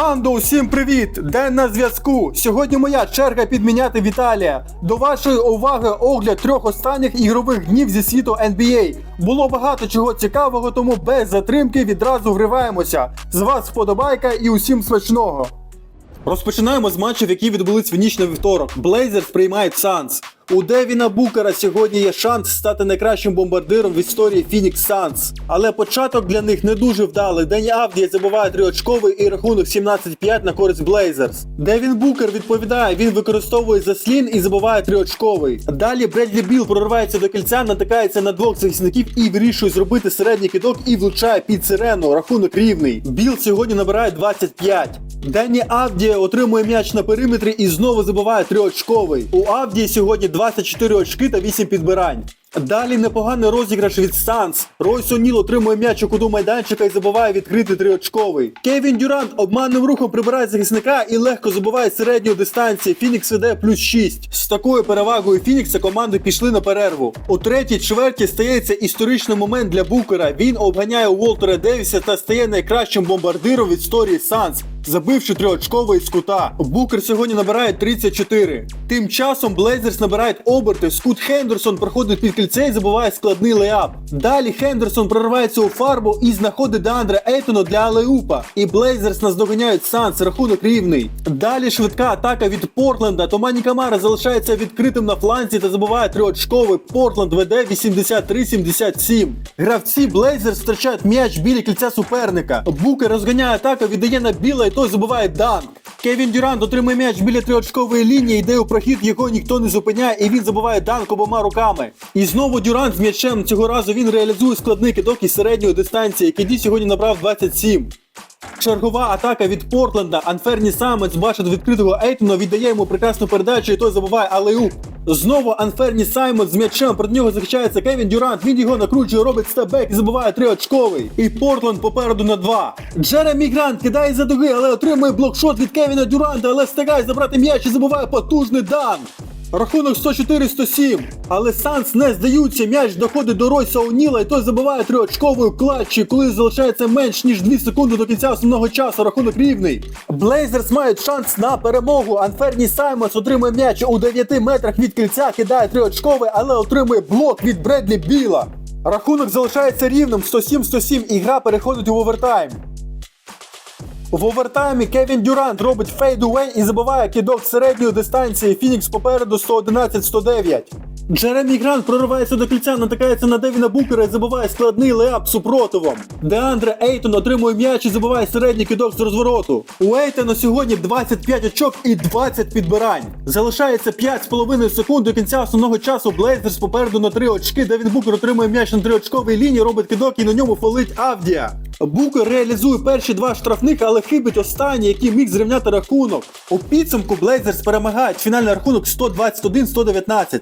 Бандо, усім привіт! День на зв'язку. Сьогодні моя черга підміняти Віталія. До вашої уваги огляд трьох останніх ігрових днів зі світу NBA. Було багато чого цікавого, тому без затримки відразу вриваємося. З вас вподобайка і усім смачного. Розпочинаємо з матчів, які відбулись в ніч на вівторок. Блейзерс приймають Санс. У Девіна Букера сьогодні є шанс стати найкращим бомбардиром в історії Фінікс Санс. Але початок для них не дуже вдалий. День Авдія забиває триочковий і рахунок 17-5 на користь Блейзерс. Девін Букер відповідає, він використовує заслін і забиває триочковий. Далі Бредлі Біл проривається до кільця, натикається на двох захисників і вирішує зробити середній кидок і влучає під сирену. Рахунок рівний. Біл сьогодні набирає 25. Денні Авдія отримує м'яч на периметрі і знову забиває триочковий. У Авдії сьогодні 24 очки та 8 підбирань. Далі непоганий розіграш від Санс. Ройс О'Ніл отримує м'яч у куду майданчика і забиває відкритий триочковий. Кевін Дюрант обманним рухом прибирає захисника і легко забиває з середньої дистанції. Фінікс веде плюс 6. З такою перевагою Фінікса команди пішли на перерву. У третій чверті стається історичний момент для Букера. Він обганяє Уолтера Девіса та стає найкращим бомбардиром в історії Санс. Забивши триочковий з кута. Букер сьогодні набирає 34. Тим часом Блейзерс набирають оберти. Скут Хендерсон проходить під кільце забуває складний леап. Далі Хендерсон проривається у фарбу і знаходить Деандре Ейтона для алеупа. І Блейзерс наздоганяють Санс, рахунок рівний. Далі швидка атака від Портленда. Томані Камара залишається відкритим на фланзі та забуває триочковий. Портленд веде 83-77. Гравці Блейзерс втрачають м'яч біля кільця суперника. Букер розганяє атаку, віддає на біла і той забиває данк. Кевін Дюрант отримує м'яч біля триочкової лінії, йде у прохід, його ніхто не зупиняє, і він забиває данк обома руками. І знову Дюрант з м'ячем. Цього разу він реалізує складний кидок із середньої дистанції. Кеді сьогодні набрав 27. Чергова атака від Портленда. Анферні Самець бачить відкритого Ейтона, віддає йому прекрасну передачу, і той забиває алеуп. Знову Анферні Саймон з м'ячем. Проти нього захищається Кевін Дюрант. Він його накручує, робить стебек і забиває триочковий. І Портленд попереду на два. Джеремі Грант кидає за дуги, але отримує блокшот від Кевіна Дюранта, але встигає забрати м'яч і забиває потужний данк. Рахунок 104-107. Але Санс не здаються. М'яч доходить до Ройса О'Ніла, і той забиває триочковою клатчі, коли залишається менш ніж 2 секунди до кінця основного часу. Рахунок рівний. Блейзерс мають шанс на перемогу. Анферні Саймонс отримує м'яч у 9 метрах від кільця, кидає триочковий, але отримує блок від Бредлі Біла. Рахунок залишається рівним 107-107 і гра переходить у овертайм. В овертаймі Кевін Дюрант робить фейдуей і забиває кидок середньої дистанції. Фінікс попереду 111-109. Джеремі Грант проривається до кільця, натикається на Девіна Букера і забиває складний леап супротивом. Деандре Ейтон отримує м'яч і забиває середній кидок з розвороту. У Ейтона сьогодні 25 очок і 20 підбирань. Залишається 5,5 секунд до кінця основного часу. Блейзерс попереду на 3 очки. Девін Букер отримує м'яч на 3-очковій лінії, робить кидок і на ньому фолить Авдія. Букер реалізує перші два штрафних, але хибить останній, який міг зрівняти рахунок. У підсумку Блейзерс перемагають фінальний рахунок 121-119.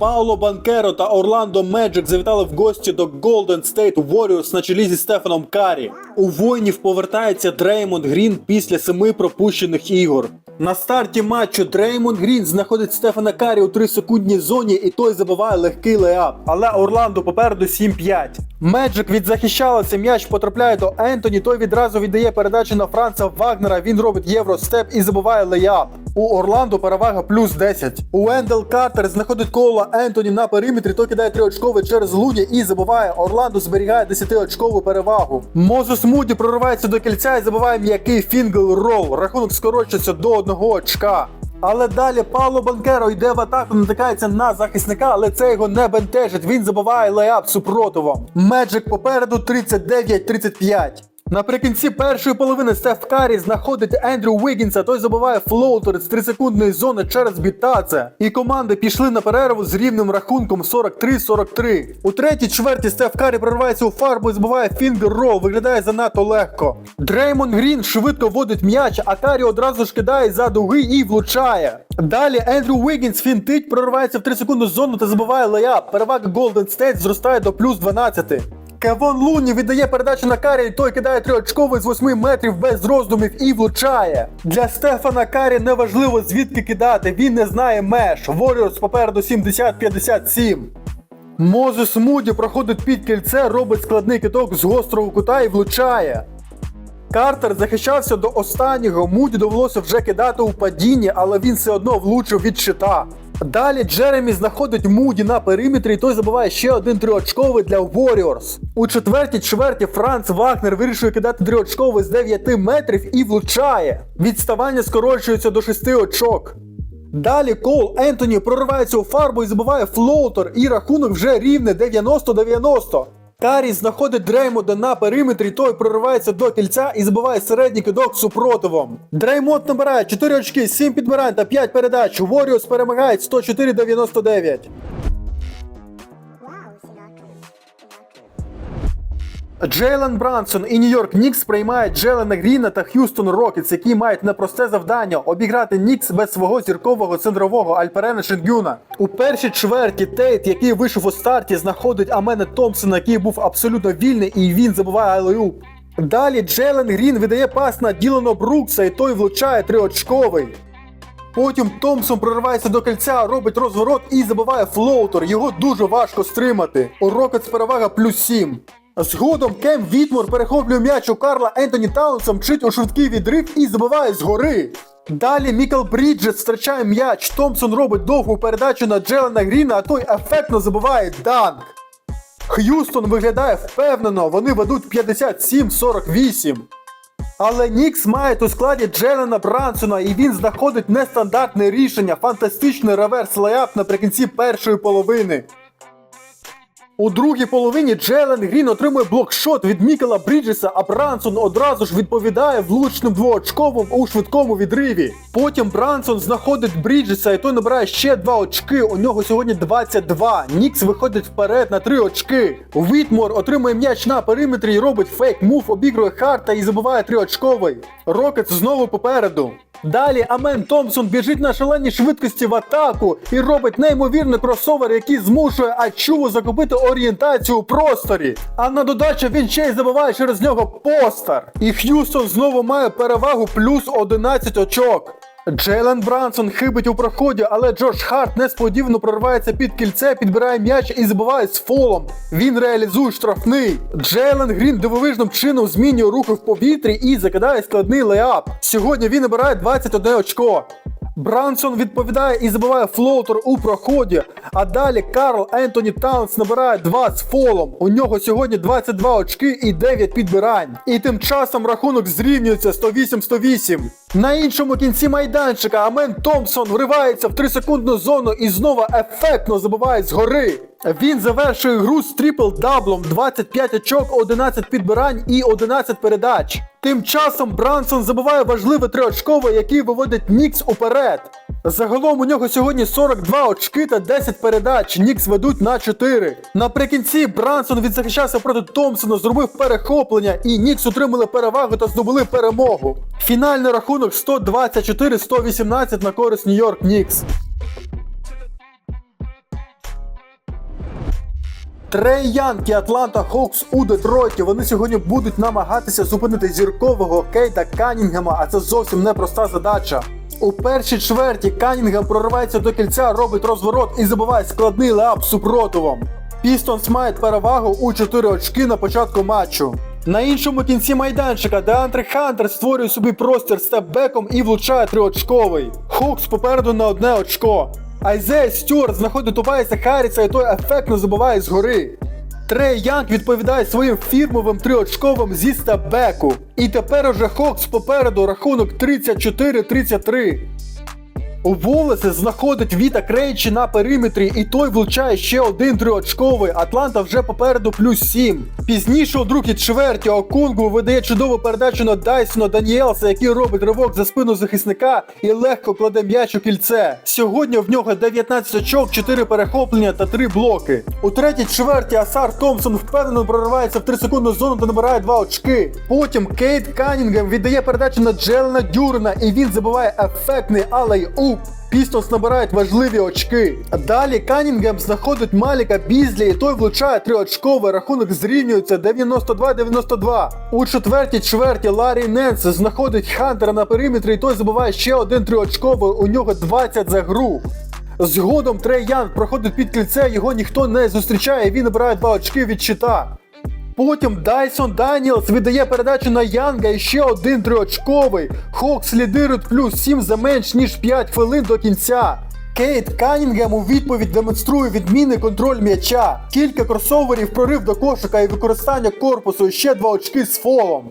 Пауло Банкеро та Орландо Меджик завітали в гості до Golden State Warriors на чолі зі Стефаном Карі. У воїнів повертається Дреймонд Грін після семи пропущених ігор. На старті матчу Дреймонд Грін знаходить Стефана Карі у 3-секундній зоні, і той забиває легкий леап. Але Орландо попереду 7-5. Меджик відзахищалася, м'яч потрапляє до Ентоні. Той відразу віддає передачу на Франца Вагнера. Він робить євростеп і забиває леап. У Орландо перевага плюс 10. У Ендел Картер знаходить коло Ентоні на периметрі, той кидає триочковий через Луні і забиває. Орландо зберігає 10-очкову перевагу. Мозес Муді проривається до кільця і забиває м'який фінгл рол. Рахунок скорочується до одного очка. Але далі Пауло Банкеро йде в атаку, натикається на захисника, але це його не бентежить. Він забиває леап супротивом. Меджик попереду 39-35. Наприкінці першої половини Стеф Карі знаходить Ендрю Вігінса, той забиває флоутер з 3-секундної зони через бітаце. І команди пішли на перерву з рівним рахунком 43-43. У третій чверті Стеф Карі проривається у фарбу і збиває фінгер рол, виглядає занадто легко. Дреймон Грін швидко вводить м'яч, а Карі одразу ж кидає за дуги і влучає. Далі Ендрю Вігінс фінтить, проривається в 3-секундну зону та забиває леяп. Перевага Golden State зростає до плюс 12. Кевон Луні віддає передачу на Карі, і той кидає триочковий з 8 метрів без роздумів і влучає. Для Стефана Карі неважливо звідки кидати, він не знає меж. Warriors попереду 70-57. Мозес Муді проходить під кільце, робить складний киток з гострого кута і влучає. Картер захищався до останнього, Муді довелося вже кидати у падінні, але він все одно влучив від щита. Далі Джеремі знаходить Муді на периметрі, і той забиває ще один трьохочковий для Warriors. У четвертій чверті Франц Вагнер вирішує кидати трьохочковий з 9 метрів і влучає. Відставання скорочується до 6 очок. Далі Кол Ентоні проривається у фарбу і забиває флоутер, і рахунок вже рівне 90-90. Карі знаходить Дреймонда на периметрі, той проривається до кільця і забиває середній кидок супротивом. Дреймонд набирає 4 очки, 7 підбирань та 5 передач. Воріус перемагають 104-99. Джейлен Брансон і Нью-Йорк Нікс приймають Джелена Гріна та Х'юстон Рокетс, які мають непросте завдання обіграти Нікс без свого зіркового центрового Альперена Шенгюна. У першій чверті Тейт, який вийшов у старті, знаходить Амена Томпсона, який був абсолютно вільний, і він забиває алеуп. Далі Джейлен Грін видає пас на Ділано Брукса, і той влучає триочковий. Потім Томпсон проривається до кільця, робить розворот і забиває флоутер. Його дуже важко стримати. У Рокетс перевага плюс 7. Згодом Кем Вітмор перехоплює м'яч у Карла Ентоні Таунса, мчить у швидкий відрив і забиває згори. Далі Мікл Бріджес втрачає м'яч. Томпсон робить довгу передачу на Джелена Гріна, а той ефектно забиває данк. Х'юстон виглядає впевнено, вони ведуть 57-48. Але Нікс має у складі Джелена Брансона, і він знаходить нестандартне рішення, фантастичний реверс леап наприкінці першої половини. У другій половині Джелен Грін отримує блокшот від Мікела Бріджеса, а Брансон одразу ж відповідає влучним двоочковим у швидкому відриві. Потім Брансон знаходить Бріджеса, і той набирає ще два очки. У нього сьогодні 22. Нікс виходить вперед на 3 очки. Вітмор отримує м'яч на периметрі і робить фейк мув, обігрує Харта і забиває триочковий. Рокетс знову попереду. Далі Амен Томпсон біжить на шаленій швидкості в атаку і робить неймовірний кросовер, який змушує Ачуву закупити орієнтацію у просторі. А на додачу він ще й забиває через нього постер. І Х'юстон знову має перевагу плюс 11 очок. Джейлен Брансон хибить у проході, але Джордж Харт несподівано проривається під кільце, підбирає м'яч і забиває з фолом. Він реалізує штрафний. Джейлен Грін дивовижним чином змінює рухи в повітрі і закидає складний леап. Сьогодні він набирає 21 очко. Брансон відповідає і забиває флоутер у проході. А далі Карл Ентоні Таунс набирає 2 з фолом. У нього сьогодні 22 очки і 9 підбирань. І тим часом рахунок зрівнюється 108-108. На іншому кінці майданчика Амен Томпсон вривається в 3-секундну зону і знову ефектно забиває згори. Він завершує гру з трипл-даблом, 25 очок, 11 підбирань і 11 передач. Тим часом Брансон забиває важливе триочкове, який виводить Нікс уперед. Загалом у нього сьогодні 42 очки та 10 передач. Нікс ведуть на 4. Наприкінці Брансон відзахищався проти Томпсона, зробив перехоплення, і Нікс отримали перевагу та здобули перемогу. Фінальний рахунок 124-118 на користь Нью-Йорк Нікс. Трей Янг і Атланта Хоукс у Детройті. Вони сьогодні будуть намагатися зупинити зіркового Кейта Канінгема, а це зовсім непроста задача. У першій чверті Канінгем проривається до кільця, робить розворот і забиває складний леап супротивом. Пістонс мають перевагу у 4 очки на початку матчу. На іншому кінці майданчика Деантре Хантер створює собі простір степбеком і влучає триочковий. Хокс попереду на одне очко. Айзея Стюарт знаходить Тобайса Харріса і той ефектно забуває згори. Трей Янг відповідає своїм фірмовим триочковим зі стабеку. І тепер уже Хокс попереду рахунок 34-33. У Волеси знаходить Віта Крейчі на периметрі, і той влучає ще один триочковий. Атланта вже попереду плюс 7. Пізніше у другій чверті Окунгу видає чудову передачу на Дайсона Даніелса, який робить ривок за спину захисника і легко кладе м'яч у кільце. Сьогодні в нього 19 очок, 4 перехоплення та 3 блоки. У третій чверті Асар Томпсон впевнено проривається в 3 секундну зону та набирає 2 очки. Потім Кейт Канінгем віддає передачу на Джелена Дюрена, і він забиває ефектний алей уп. Пістонс набирають важливі очки. Далі Канінгем знаходить Маліка Бізлі, і той влучає триочковий, рахунок зрівнюється 92-92. У четвертій чверті Ларі Ненс знаходить Хантера на периметрі, і той забиває ще один триочковий, у нього 20 за гру. Згодом Трей Янг проходить під кільце, його ніхто не зустрічає, він набирає 2 очки від щита. Потім Дайсон Даніелс віддає передачу на Янга і ще один триочковий. Хокс лідирують плюс 7 за менш ніж 5 хвилин до кінця. Кейт Канінгем у відповідь демонструє відмінний контроль м'яча, кілька кросоверів, прорив до кошика і використання корпусу і ще 2 очки з фолом.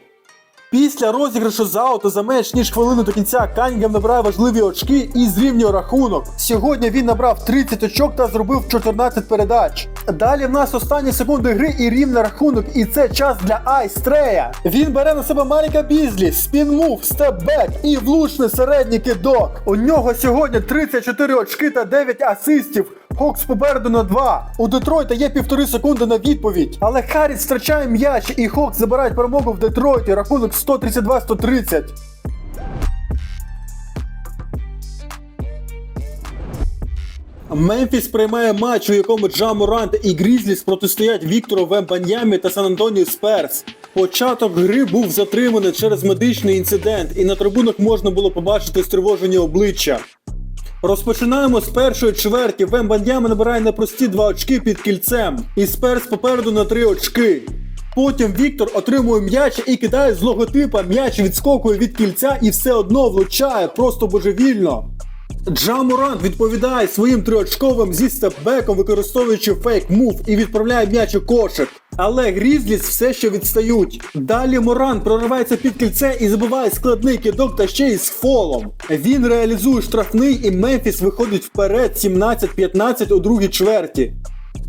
Після розіграшу з ауту за менш ніж хвилину до кінця Канінгем набирає важливі очки і зрівнює рахунок. Сьогодні він набрав 30 очок та зробив 14 передач. Далі в нас останні секунди гри і рівний рахунок, і це час для Айстрея. Він бере на себе Маріка Бізлі, спінмув, степбек і влучний середній кидок. У нього сьогодні 34 очки та 9 асистів. Хокс попереду на 2. У Детройта є півтори секунди на відповідь. Але Харріс втрачає м'яч і Хокс забирають перемогу в Детройті. Рахунок 132-130. Мемфіс приймає матч, у якому Джа Морант і Грізліс протистоять Віктору Вембаньямі та Сан Антоніо Сперс. Початок гри був затриманий через медичний інцидент, і на трибунах можна було побачити стривожені обличчя. Розпочинаємо з першої чверті. Вембаньяма набирає непрості два очки під кільцем. І Сперс попереду на три очки. Потім Віктор отримує м'яч і кидає з логотипа м'яч відскокує від кільця і все одно влучає просто божевільно. Джа Морант відповідає своїм триочковим зі степбеком, використовуючи фейк мув і відправляє м'яч у кошик. Але Грізліс все ще відстають. Далі Моран проривається під кільце і забиває складний кидок та ще й з фолом. Він реалізує штрафний і Мемфіс виходить вперед 17-15 у другій чверті.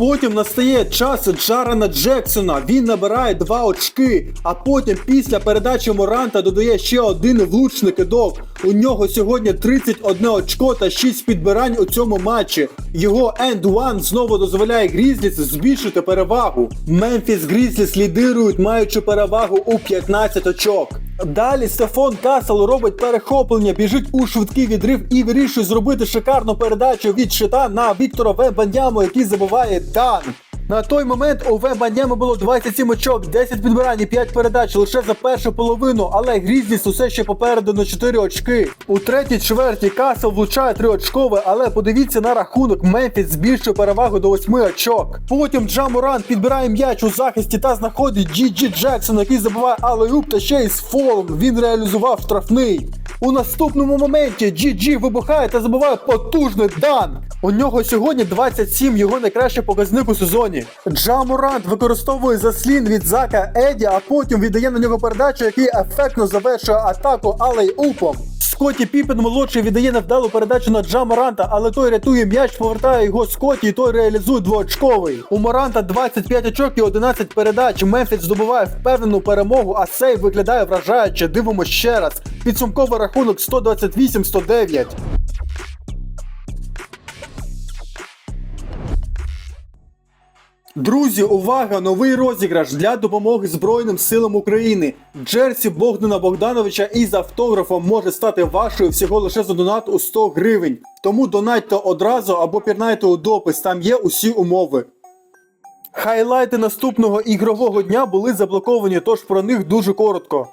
Потім настає час Джарана Джексона. Він набирає 2 очки, а потім після передачі Моранта додає ще один влучний кидок. У нього сьогодні 31 очко та 6 підбирань у цьому матчі. Його End One знову дозволяє Грізліс збільшити перевагу. Мемфіс Грізліс лідирують, маючи перевагу у 15 очок. Далі Стефон Касел робить перехоплення, біжить у швидкий відрив і вирішує зробити шикарну передачу від щита на Віктора Вебаньяму, який забуває дан. На той момент у Вебаньями було 27 очок, 10 підбирань і 5 передач лише за першу половину, але Грізліс усе ще попереду на 4 очки. У третій чверті Касел влучає 3 очкове, але подивіться на рахунок, Мемфіс збільшує перевагу до 8 очок. Потім Джа Моран підбирає м'яч у захисті та знаходить Джі Джі Джексон, який забиває алеюп та ще й з фолом. Він реалізував штрафний. У наступному моменті GG вибухає та забиває потужний дан. У нього сьогодні 27, його найкращий показник у сезоні. Джа Морант використовує заслін від Зака Еді, а потім віддає на нього передачу, який ефектно завершує атаку алей упом. Скотті Піпен молодший віддає невдалу передачу на Джа Моранта, але той рятує м'яч, повертає його Скотті, і той реалізує двоочковий. У Моранта 25 очок і 11 передач. Мемфіс здобуває впевнену перемогу, а сейв виглядає вражаюче. Дивимось ще раз. Підсумковий рахунок 128-109. Друзі, увага! Новий розіграш для допомоги Збройним силам України. Джерсі Богдана Богдановича із автографом може стати вашою всього лише за донат у 100 гривень. Тому донатьте одразу або пірнайте у допис, там є усі умови. Хайлайти наступного ігрового дня були заблоковані, тож про них дуже коротко.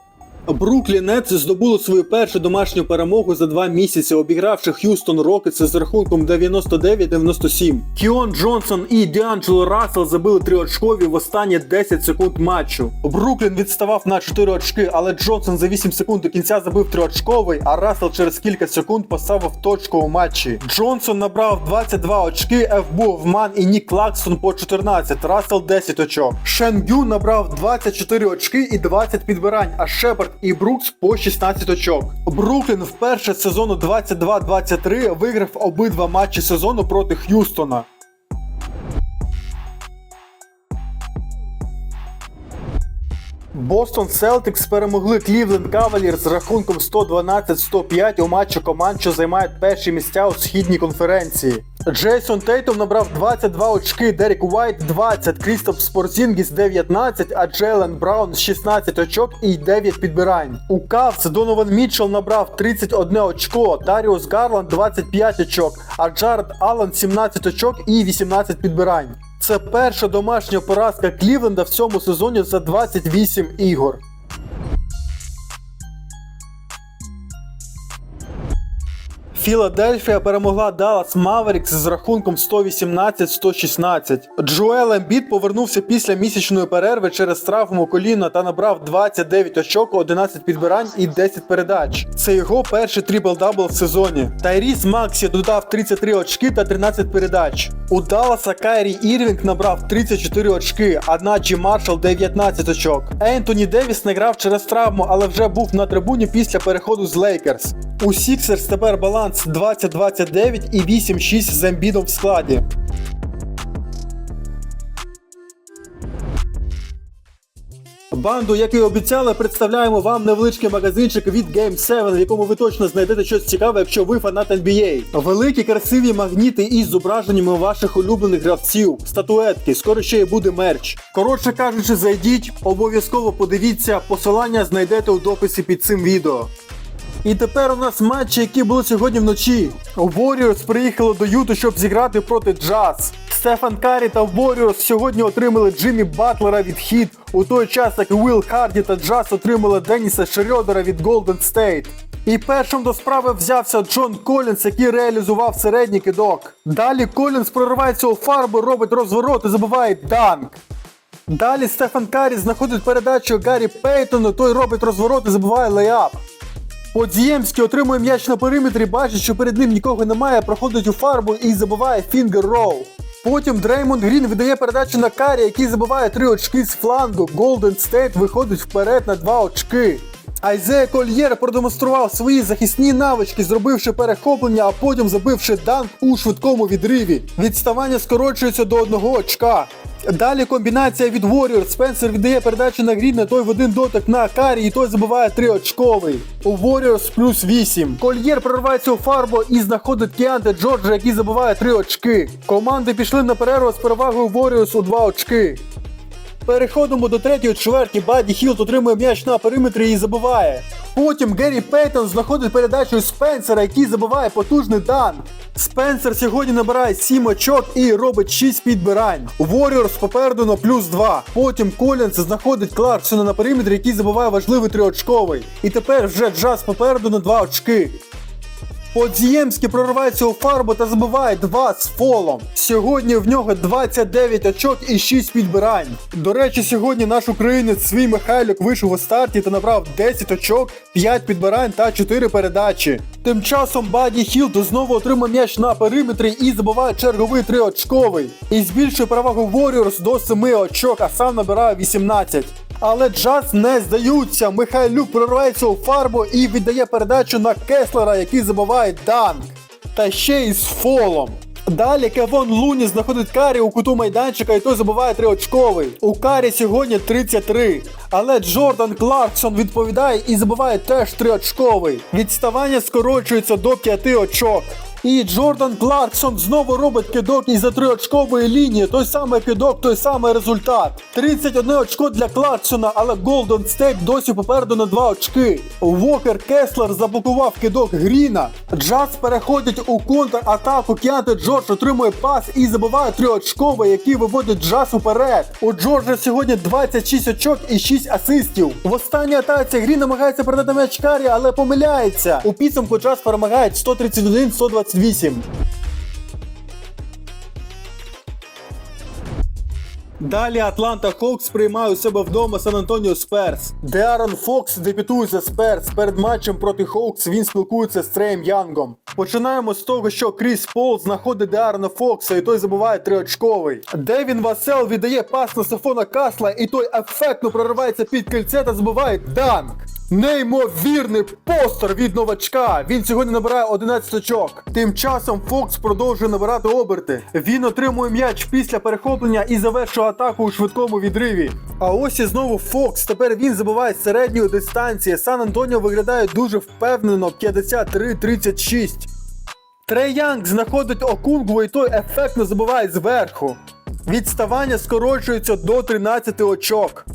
Бруклі Нетс здобули свою першу домашню перемогу за два місяці, обігравши Х'юстон Рокетс з рахунком 99-97. Кіон Джонсон і Діанджело Рассел забили три очкові в останні 10 секунд матчу. Бруклін відставав на 4 очки, але Джонсон за 8 секунд до кінця забив триочковий, а Рассел через кілька секунд поставив точку у матчі. Джонсон набрав 22 очки, ФБУ Ман і Нік Клаксон по 14, Рассел 10 очок. Шенгю набрав 24 очки і 20 підбирань, а Шепард і Брукс по 16 очок. Бруклін вперше з сезону 22-23 виграв обидва матчі сезону проти Х'юстона. Бостон Селтикс перемогли Клівленд Кавалір з рахунком 112-105 у матчі команд, що займають перші місця у східній конференції. Джейсон Тейтом набрав 22 очки, Дерек Уайт 20, Крістоп Спорзінгіс 19, а Джейлен Браун 16 очок і 9 підбирань. У Кавс Донован Мітчелл набрав 31 очко, Даріус Гарланд 25 очок, а Джаред Аллен 17 очок і 18 підбирань. Це перша домашня поразка Клівленда в цьому сезоні за 28 ігор. Філадельфія перемогла Даллас Маверікс з рахунком 118-116. Джоел Ембіт повернувся після місячної перерви через травму коліна та набрав 29 очок, 11 підбирань і 10 передач. Це його перший трипл-дабл в сезоні. Тайріс Максі додав 33 очки та 13 передач. У Далласа Кайрі Ірвінг набрав 34 очки, а Наджі Маршал 19 очок. Ентоні Девіс не грав через травму, але вже був на трибуні після переходу з Лейкерс. У Сіксерс тепер баланс 20-29 і 8-6 з Ембідом в складі. Банду, як і обіцяли, представляємо вам невеличкий магазинчик від Game 7, в якому ви точно знайдете щось цікаве, якщо ви фанат NBA. Великі красиві магніти із зображеннями ваших улюблених гравців, статуетки, скоро ще й буде мерч. Коротше кажучи, зайдіть, обов'язково подивіться, посилання знайдете у дописі під цим відео. І тепер у нас матчі, які були сьогодні вночі. Warriors приїхали до Юту, щоб зіграти проти Джаз. Стефан Карі та Warriors сьогодні отримали Джиммі Батлера від Хіт, у той час як Уилл Харді та Джаз отримали Деніса Шерьодера від Golden State. І першим до справи взявся Джон Колінс, який реалізував середній кидок. Далі Колінс проривається у фарбу, робить розворот і забиває данк. Далі Стефан Карі знаходить передачу Гаррі Пейтону, той робить розворот і забиває лейап. Подзіємський отримує м'яч на периметрі, бачить, що перед ним нікого немає, проходить у фарбу і забиває фінгер роу. Потім Дреймонд Грін видає передачу на Карі, який забиває три очки з флангу. Голден Стейт виходить вперед на два очки. Айзея Кольєр продемонстрував свої захисні навички, зробивши перехоплення, а потім забивши данк у швидкому відриві. Відставання скорочується до одного очка. Далі комбінація від Warriors. Спенсер віддає передачу на Гріна, той в один дотик на Карі, і той забиває 3 очковий. У Warriors плюс 8. Кольєр проривається у фарбу і знаходить Кіанте Джорджа, який забиває 3 очки. Команди пішли на перерву з перевагою Warriors у 2 очки. Переходимо до третьої чверті. Баді Хілт отримує м'яч на периметрі і забиває. Потім Геррі Пейтон знаходить передачу Спенсера, який забиває потужний дан. Спенсер сьогодні набирає 7 очок і робить 6 підбирань. Warriors попереду на плюс 2. Потім Колінс знаходить Кларксона на периметрі, який забиває важливий триочковий. І тепер вже Джаз попереду на 2 очки. Подзіємський проривається у фарбу та забиває 2 з фолом. Сьогодні в нього 29 очок і 6 підбирань. До речі, сьогодні наш українець свій Михайлюк вийшов у старті та набрав 10 очок, 5 підбирань та 4 передачі. Тим часом Баді Хілд знову отримав м'яч на периметрі і забиває черговий 3 очковий. І збільшує перевагу Warriors до 7 очок, а сам набирає 18. Але Джаз не здаються. Михайлюк проривається у фарбу і віддає передачу на Кеслера, який забиває данк. Та ще й з фолом. Далі Кевон Луні знаходить Карі у куту майданчика і той забиває триочковий. У Карі сьогодні 33. Але Джордан Кларксон відповідає і забиває теж триочковий. Відставання скорочується до 5 очок. І Джордан Кларксон знову робить кидок із за триочкової лінії. Той самий кидок, той самий результат. 31 очко для Кларксона, але Голден Стейт досі попереду на 2 очки. Вокер Кеслер заблокував кидок Гріна. Джаз переходить у контратаку. Кіанте Джордж отримує пас і забиває триочковий, який виводить Джаз уперед. У Джорджа сьогодні 26 очок і 6 асистів. В останній атаці Грін намагається передати м'яч Карі, але помиляється. У підсумку Джаз перемагає 131-128. Далі Атланта Хокс приймає у себе вдома Сан Антоніо Сперс. Деарон Фокс дебютує Сперс. Перед матчем проти Хоукс він спілкується з Треєм Янгом. Починаємо з того, що Кріс Пол знаходить Деарона Фокса, і той забуває триочковий. Девін Васел віддає пас на Сафона Касла, і той ефектно проривається під кільце та забуває данк. Неймовірний постер від новачка. Він сьогодні набирає 11 очок. Тим часом Фокс продовжує набирати оберти. Він отримує м'яч після перехоплення і завершує атаку у швидкому відриві. А ось і знову Фокс. Тепер він забиває з середньої дистанції. Сан Антоніо виглядає дуже впевнено 53-36. Трей Янг знаходить Окунгву і той ефектно забиває зверху. Відставання скорочується до 13 очок.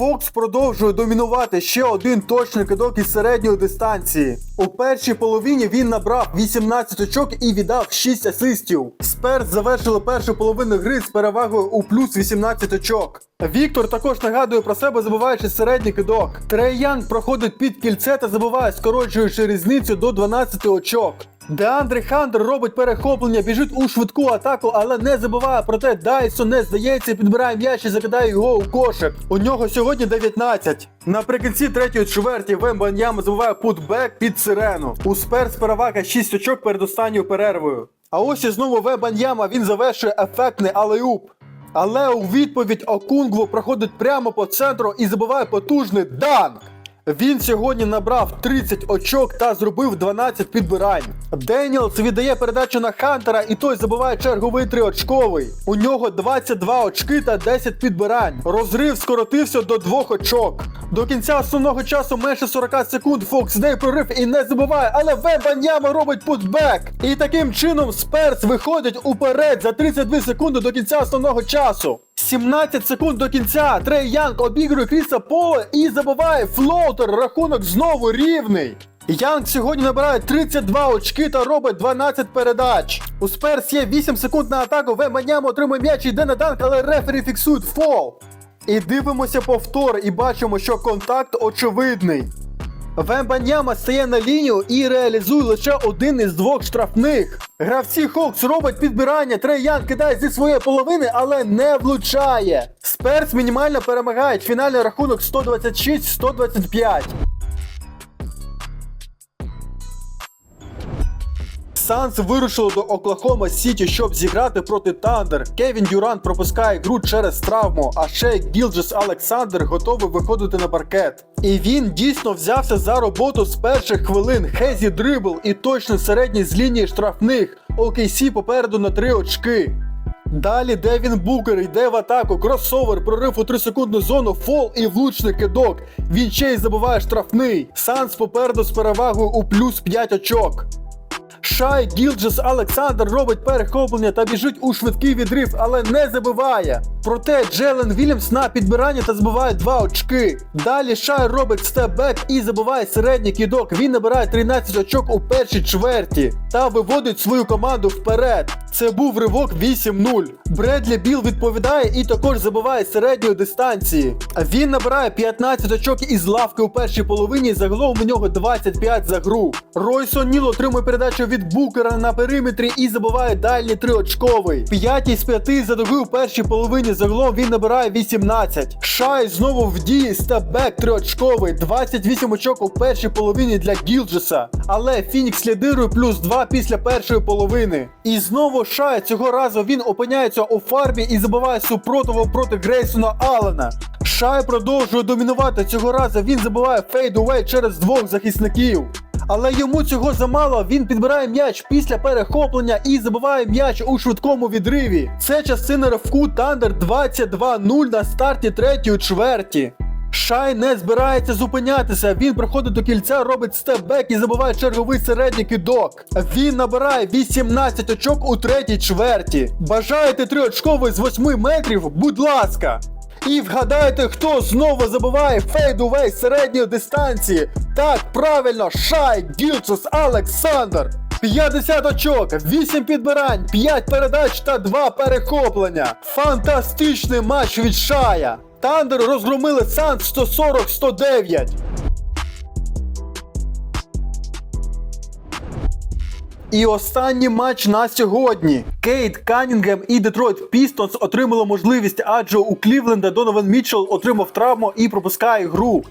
Фокс продовжує домінувати ще один точний кидок із середньої дистанції. У першій половині він набрав 18 очок і віддав 6 асистів. Сперс завершили першу половину гри з перевагою у плюс 18 очок. Віктор також нагадує про себе, забиваючи середній кидок. Трей Янг проходить під кільце та забиває, скорочуючи різницю до 12 очок. Деандре Хантер робить перехоплення, біжить у швидку атаку, але не забуває. Проте Дайсон не здається, підбирає м'яч і закидає його у кошик. У нього сьогодні 19. Наприкінці третьої чверті Вембаньяма забуває путбек під сирену. У Сперс перевага 6 очок перед останньою перервою. А ось і знову Вембаньяма він завершує ефектний алеюп. Але у відповідь Окунгву проходить прямо по центру і забиває потужний данк. Він сьогодні набрав 30 очок та зробив 12 підбирань. Деніелс віддає передачу на Хантера, і той забиває черговий триочковий. У нього 22 очки та 10 підбирань. Розрив скоротився до 2 очок. До кінця основного часу менше 40 секунд Фокс Дей прорив і не забиває, але Вебаньяма робить путбек. І таким чином Сперс виходять уперед за 32 секунди до кінця основного часу. 17 секунд до кінця Трей Янг обігрує Кріса Пола і забиває флоутер. Рахунок знову рівний. Янг сьогодні набирає 32 очки та робить 12 передач. У Сперс є 8 секунд на атаку. Вембаньяма отримує м'яч і йде на данк, але рефері фіксують фол. І дивимося повтор і бачимо, що контакт очевидний. Вембаньяма стає на лінію і реалізує лише один із двох штрафних. Гравці Хокс робить підбирання, Трей Ян кидає зі своєї половини, але не влучає. Сперс мінімально перемагають. Фінальний рахунок 126-125. Санс вирушили до Оклахома Сіті, щоб зіграти проти Тандер. Кевін Дюрант пропускає гру через травму, а ще Гілджес Олександр готовий виходити на паркет. І він дійсно взявся за роботу з перших хвилин. Хезі дрибл і точно середній з лінії штрафних. ОКС попереду на 3 очки. Далі Девін Букер йде в атаку, кросовер, прорив у 3-секундну зону, фол і влучний кидок. Він ще й забуває штрафний. Санс попереду з перевагою у плюс 5 очок. Шай Гілджес Олександр робить перехоплення та біжить у швидкий відрив, але не забиває. Проте Джелен Вільямс на підбирання та збиває 2 очки. Далі Шай робить степбек і забиває середній кідок. Він набирає 13 очок у першій чверті та виводить свою команду вперед. Це був ривок 8-0. Бредлі Біл відповідає і також забиває середньої дистанції. Він набирає 15 очок із лавки у першій половині. Загалом у нього 25 за гру. Ройсон Ніл отримує передачу від Букера на периметрі і забиває дальній триочковий. 5 із 5 за доби у першій половині. Загалом він набирає 18. Шай знову в дії степбек триочковий. 28 очок у першій половині для Гілджеса. Але Фінікс лідирує плюс 2 після першої половини. І знову Шай цього разу він опиняється у фарбі і забиває супротиву проти Грейсона Аллена. Шай продовжує домінувати цього разу. Він забиває фейдувей через двох захисників. Але йому цього замало. Він підбирає м'яч після перехоплення і забиває м'яч у швидкому відриві. Це частина ривку Тандер 22-0 на старті третьої чверті. Шай не збирається зупинятися. Він приходить до кільця, робить степбек і забиває черговий середній кидок. Він набирає 18 очок у третій чверті. Бажаєте триочковий з 8 метрів? Будь ласка! І вгадайте, хто знову забуває фейдувей середньої дистанції. Так, правильно, Шай Гілцус Олександр. 50 очок, 8 підбирань, 5 передач та 2 перехоплення. Фантастичний матч від Шая. Тандер розгромили Сан 140-109. І останній матч на сьогодні. Кейт Канінгем і Детройт Пістонс отримали можливість, адже у Клівленда Донован Мітчелл отримав травму і пропускає гру.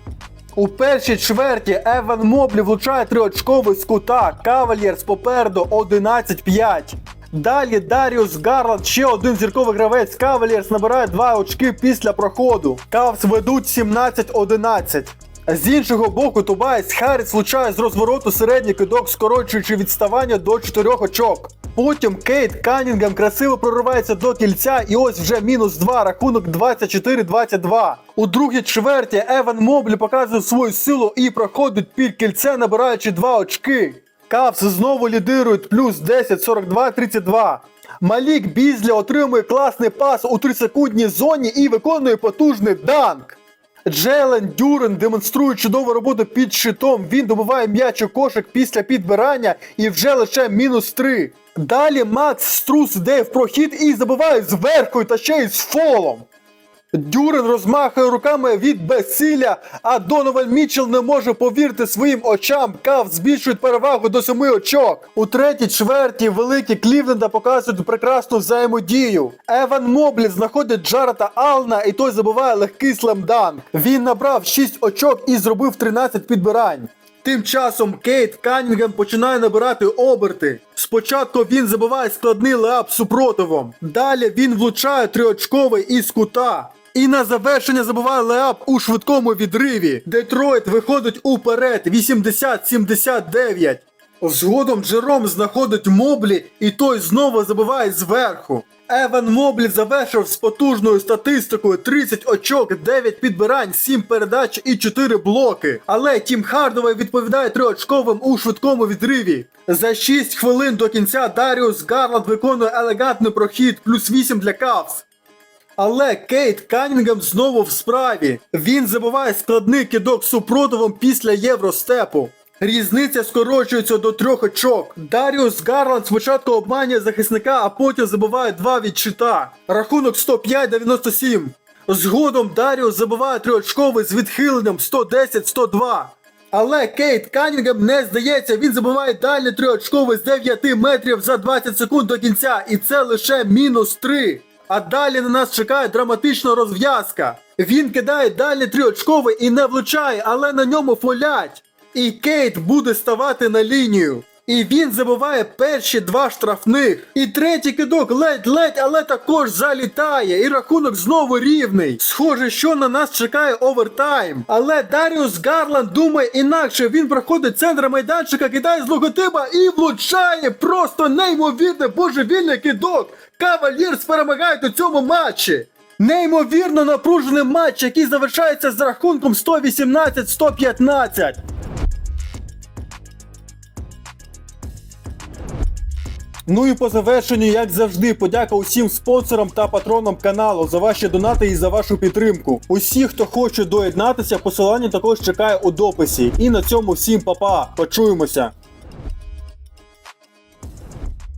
У першій чверті Еван Моблі влучає триочковий з кута. Кавальєрс попереду 11-5. Далі Даріус Гарланд, ще один зірковий гравець Кавальєрс набирає 2 очки після проходу. Кавс ведуть 17-11. З іншого боку, Тубайс Харріс влучає з розвороту середній кидок, скорочуючи відставання до 4 очок. Потім Кейт Канінгем красиво проривається до кільця, і ось вже мінус 2, рахунок 24-22. У другій чверті Еван Моблі показує свою силу і проходить під кільце, набираючи 2 очки. Кавс знову лідирують плюс 10, 42, 32. Малік Бізлі отримує класний пас у 3-секундній зоні і виконує потужний данк. Джелен Дюрен демонструє чудову роботу під щитом. Він добиває м'яч у кошик після підбирання і вже лише мінус 3. Далі Макс Струс йде в прохід і забиває зверху та ще й з фолом. Дюрен розмахує руками від безсилля, а Донован Мітчелл не може повірити своїм очам. Кав збільшують перевагу до семи очок. У третій чверті великі Клівленда показують прекрасну взаємодію. Еван Моблі знаходить Джарета Ална і той забиває легкий слемданк. Він набрав 6 очок і зробив 13 підбирань. Тим часом Кейт Канінгем починає набирати оберти. Спочатку він забиває складний леап супротивом. Далі він влучає триочковий із кута. І на завершення забиває леап у швидкому відриві. Детройт виходить уперед 80-79. Згодом Джером знаходить Моблі, і той знову забиває зверху. Еван Моблі завершив з потужною статистикою 30 очок, 9 підбирань, 7 передач і 4 блоки. Але Тім Хардовий відповідає триочковим у швидкому відриві. За 6 хвилин до кінця Даріус Гарланд виконує елегантний прохід плюс 8 для Кавс. Але Кейт Канінгем знову в справі. Він забиває складний кидок супротивом після Євростепу. Різниця скорочується до трьох очок. Даріус Гарланд спочатку обманює захисника, а потім забиває два від щита. Рахунок 105-97. Згодом Даріус забиває триочковий з відхиленням 110-102. Але Кейт Канінгем не здається, він забиває далі триочковий з 9 метрів за 20 секунд до кінця, і це лише мінус 3. А далі на нас чекає драматична розв'язка. Він кидає далі тріочковий і не влучає, але на ньому фолять. І Кейт буде ставати на лінію. І він забиває перші два штрафних. І третій кидок ледь-ледь, але також залітає. І рахунок знову рівний. Схоже, що на нас чекає овертайм. Але Даріус Гарланд думає інакше. Він проходить центр майданчика, кидає з логотипа і влучає. Просто неймовірне божевільний кидок. Кавальєрс перемагають у цьому матчі. Неймовірно напружений матч, який завершається з рахунком 118-115. Ну і по завершенню, як завжди, подяка усім спонсорам та патронам каналу за ваші донати і за вашу підтримку. Усі, хто хоче доєднатися, посилання також чекає у дописі. І на цьому всім па-па. Почуємося.